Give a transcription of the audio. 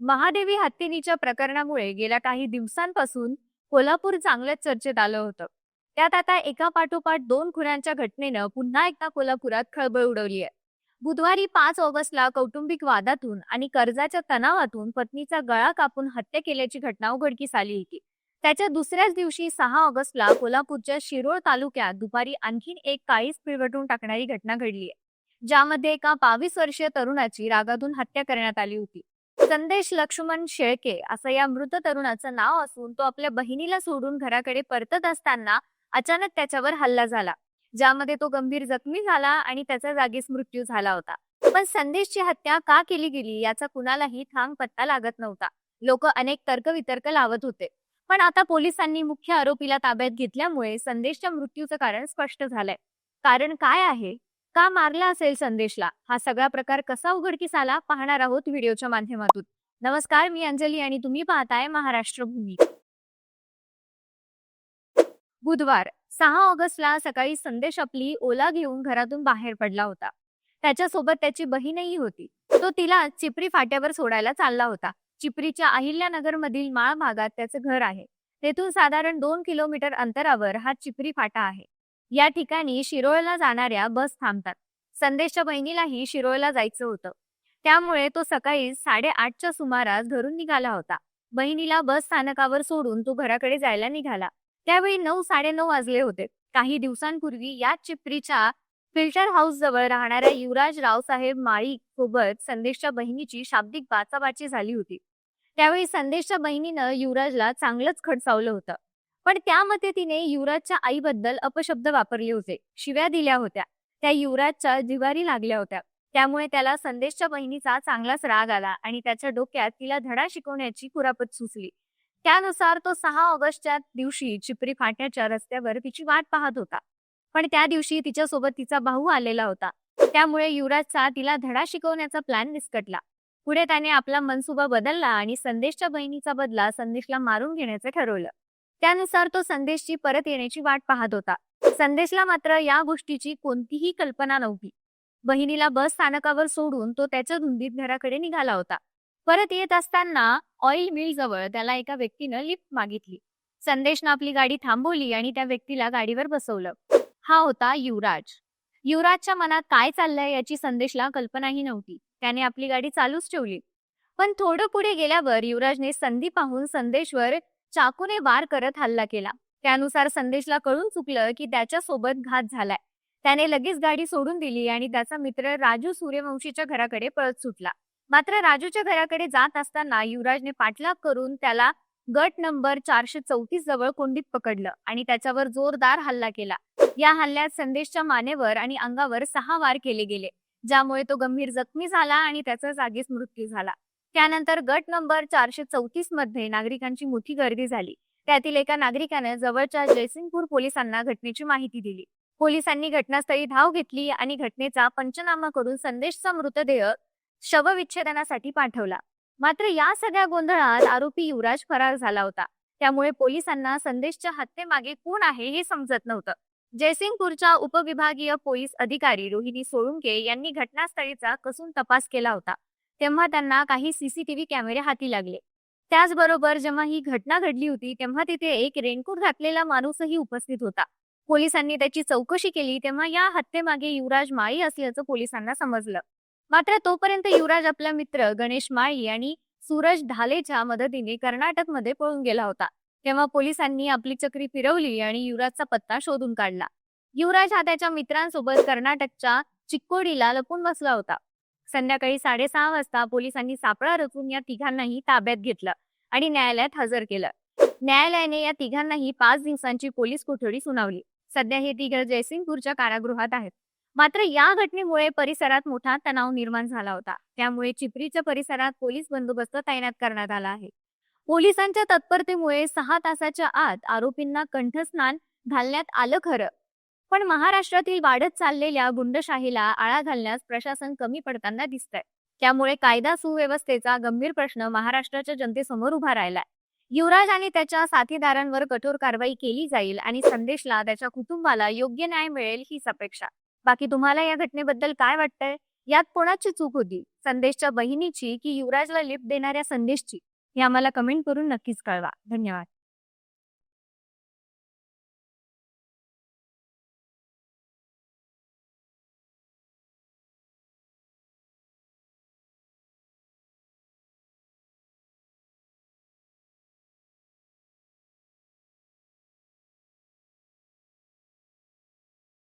महादेवी हत्तीनीच्या प्रकरणामुळे गेल्या काही दिवसांपासून कोल्हापूर चांगल्याच चर्चेत आलं होतं. त्यात आता एका पाठोपाठ दोन खुन्यांच्या घटनेनं पुन्हा एकदा कोल्हापुरात खळबळ उडवली आहे बुधवारी पाच ऑगस्टला कौटुंबिक वादातून आणि कर्जाच्या तणावातून पत्नीचा गळा कापून हत्या केल्याची घटना उघडकीस आली होती. त्याच्या दुसऱ्याच दिवशी सहा ऑगस्टला कोल्हापूरच्या शिरोळ तालुक्यात दुपारी आणखीन एक काळीच पिळवटून टाकणारी घटना घडली आहे ज्यामध्ये एका बावीस वर्षीय तरुणाची रागातून हत्या करण्यात आली होती. संदेश लक्ष्मण शेळके असं या मृत तरुणाचं नाव असून तो आपल्या बहिणीला सोडून घराकडे परतत असताना अचानक त्याच्यावर हल्ला झाला ज्यामध्ये तो गंभीर जखमी झाला आणि त्याचा जागीच मृत्यू झाला होता. पण संदेशची हत्या का केली गेली याचा कुणालाही थांग पत्ता लागत नव्हता. लोक अनेक तर्कवितर्क लावत होते. पण आता पोलिसांनी मुख्य आरोपीला ताब्यात घेतल्यामुळे संदेशच्या मृत्यूचं कारण स्पष्ट झालंय. कारण काय आहे? का मारला असेल संदेशला हा सगळा प्रकार कसा उघडकीस आला पाहणार आहोत व्हिडिओच्या माध्यमातून. नमस्कार मी अंजली आणि तुम्ही पाहताय महाराष्ट्र भूमी. बुधवार सहा ऑगस्टला सकाळी संदेश आपली ओला घेऊन घरातून बाहेर पडला होता. त्याच्यासोबत त्याची बहीणही होती. तो तिला चिपरी फाट्यावर सोडायला चालला होता. चिपरीच्या अहिल्यानगर मधील माळ भागात त्याचं घर आहे. तेथून साधारण दोन किलोमीटर अंतरावर हा चिपरी फाटा आहे. या ठिकाणी शिरोळला जाणाऱ्या बस थांबतात. संदेशच्या बहिणीलाही शिरोळला जायचं होतं. त्यामुळे तो सकाळी साडेआठच्या सुमारास घरून निघाला होता. बहिणीला बस स्थानकावर सोडून तो घराकडे जायला निघाला. त्यावेळी नऊ साडेनऊ वाजले होते. काही दिवसांपूर्वी या चिपरीच्या फिल्टर हाऊस जवळ राहणाऱ्या युवराज रावसाहेब माळी सोबत संदेशच्या बहिणीची शाब्दिक बाचाबाची झाली होती. त्यावेळी संदेशच्या बहिणीनं युवराजला चांगलंच खडसावलं होतं. पण त्यामध्ये तिने युवराजच्या आईबद्दल अपशब्द वापरले होते. शिव्या दिल्या होत्या. त्या युवराजच्या जिवारी लागल्या होत्या. त्यामुळे त्याला संदेशच्या बहिणीचा चांगलाच राग आला आणि त्याच्या डोक्यात तिला धडा शिकवण्याची कुरापत सुचली. त्यानुसार तो सहा ऑगस्टच्या दिवशी चिपरी फाट्याच्या रस्त्यावर तिची वाट पाहत होता. पण त्या दिवशी तिच्यासोबत तिचा भाऊ आलेला होता. त्यामुळे युवराजचा तिला धडा शिकवण्याचा प्लॅन विस्कटला पुढे त्याने आपला मनसुबा बदलला आणि संदेशच्या बहिणीचा बदला संदेशला मारून घेण्याचं ठरवलं. त्यानुसार तो संदेशची परत येण्याची वाट पाहत होता. संदेशला मात्र या गोष्टीची कोणतीही कल्पना नव्हती. बहिणीला बस स्थानकावर सोडून तो त्याच्या धुंदीत घराकडे निघाला होता. परत येत असताना ऑइल मिल जवळ त्याला एका व्यक्तीनं लिफ्ट मागितली. संदेशनं आपली गाडी थांबवली आणि त्या व्यक्तीला गाडीवर बसवलं. हा होता युवराज. युवराजच्या मनात काय चाललंय याची संदेशला कल्पनाही नव्हती. त्याने आपली गाडी चालूच ठेवली. पण थोडं पुढे गेल्यावर युवराजने संधी पाहून संदेशवर चाकूने वार करत हल्ला केला. त्यानुसार संदेशला कळून चुकलं की त्याच्या सोबत घात झालाय. त्याने लगेच गाडी सोडून दिली आणि त्याचा मित्र राजू सूर्यवंशीच्या घराकडे पळत सुटला. मात्र राजूच्या घराकडे जात असताना युवराजने पाठलाग करून त्याला गट नंबर चारशे चौतीस जवळ कोंडीत पकडलं आणि त्याच्यावर जोरदार हल्ला केला. या हल्ल्यात संदेशच्या मानेवर आणि अंगावर सहा वार केले गेले ज्यामुळे तो गंभीर जखमी झाला आणि त्याचा जागीच मृत्यू झाला. त्यानंतर गट नंबर चारशे चौतीसमध्ये नागरिकांची मोठी गर्दी झाली. त्यातील एका नागरिकाने जवळच्या जयसिंगपूर पोलिसांना घटनेची माहिती दिली. पोलिसांनी घटनास्थळी धाव घेतली आणि घटनेचा पंचनामा करून संदेशचा मृतदेह शवविच्छेदनासाठी पाठवला. मात्र या सगळ्या गोंधळात आरोपी युवराज फरार झाला होता. त्यामुळे पोलिसांना संदेशच्या हत्येमागे कोण आहे हे समजत नव्हतं. जयसिंगपूरच्या उपविभागीय पोलीस अधिकारी रोहिणी सोळुंके यांनी घटनास्थळीचा कसून तपास केला होता. तेव्हा त्यांना काही सीसीटीव्ही कॅमेरे हाती लागले. त्याचबरोबर जेव्हा ही घटना घडली होती तेव्हा तिथे एक रेनकोट घातलेला माणूसही उपस्थित होता. पोलिसांनी त्याची चौकशी केली तेव्हा या हत्येमागे युवराज माळी असल्याचं पोलिसांना समजलं. मात्र तोपर्यंत युवराज आपला मित्र गणेश माळी आणि सूरज ढालेच्या मदतीने कर्नाटकमध्ये पळून गेला होता. तेव्हा पोलिसांनी आपली चक्री फिरवली आणि युवराजचा पत्ता शोधून काढला. युवराज हा त्याच्या मित्रांसोबत कर्नाटकच्या चिक्कोडीला लपून बसला होता. संध्याकाळी साडेसहा वाजता पोलिसांनी सापळा रचून या तिघांनाही ताब्यात घेतलं आणि न्यायालयात हजर केलं. न्यायालयाने या तिघांनाही पाच दिवसांची पोलीस कोठडी सुनावली. सध्या हे तिघ जयसिंगपूरच्या कारागृहात आहेत. मात्र या घटनेमुळे परिसरात मोठा तणाव निर्माण झाला होता. त्यामुळे चिपरीच्या परिसरात पोलीस बंदोबस्त तैनात करण्यात आला आहे. पोलिसांच्या तत्परतेमुळे सहा तासाच्या आत आरोपींना कंठस्नान घालण्यात आलं खरं. पण महाराष्ट्रातील वाढत चाललेल्या गुंडशाहीला आळा घालण्यास प्रशासन कमी पडताना दिसतंय. त्यामुळे कायदा सुव्यवस्थेचा गंभीर प्रश्न महाराष्ट्राच्या जनतेसमोर उभा राहिलाय. युवराज आणि त्याच्या साथीदारांवर कठोर कारवाई केली जाईल आणि संदेशला त्याच्या कुटुंबाला योग्य न्याय मिळेल हीच अपेक्षा. बाकी तुम्हाला या घटनेबद्दल काय वाटतंय? यात कोणाची चूक होती? संदेशच्या बहिणीची की युवराजला लिफ्ट देणाऱ्या संदेशची? हे आम्हाला कमेंट करून नक्कीच कळवा. धन्यवाद.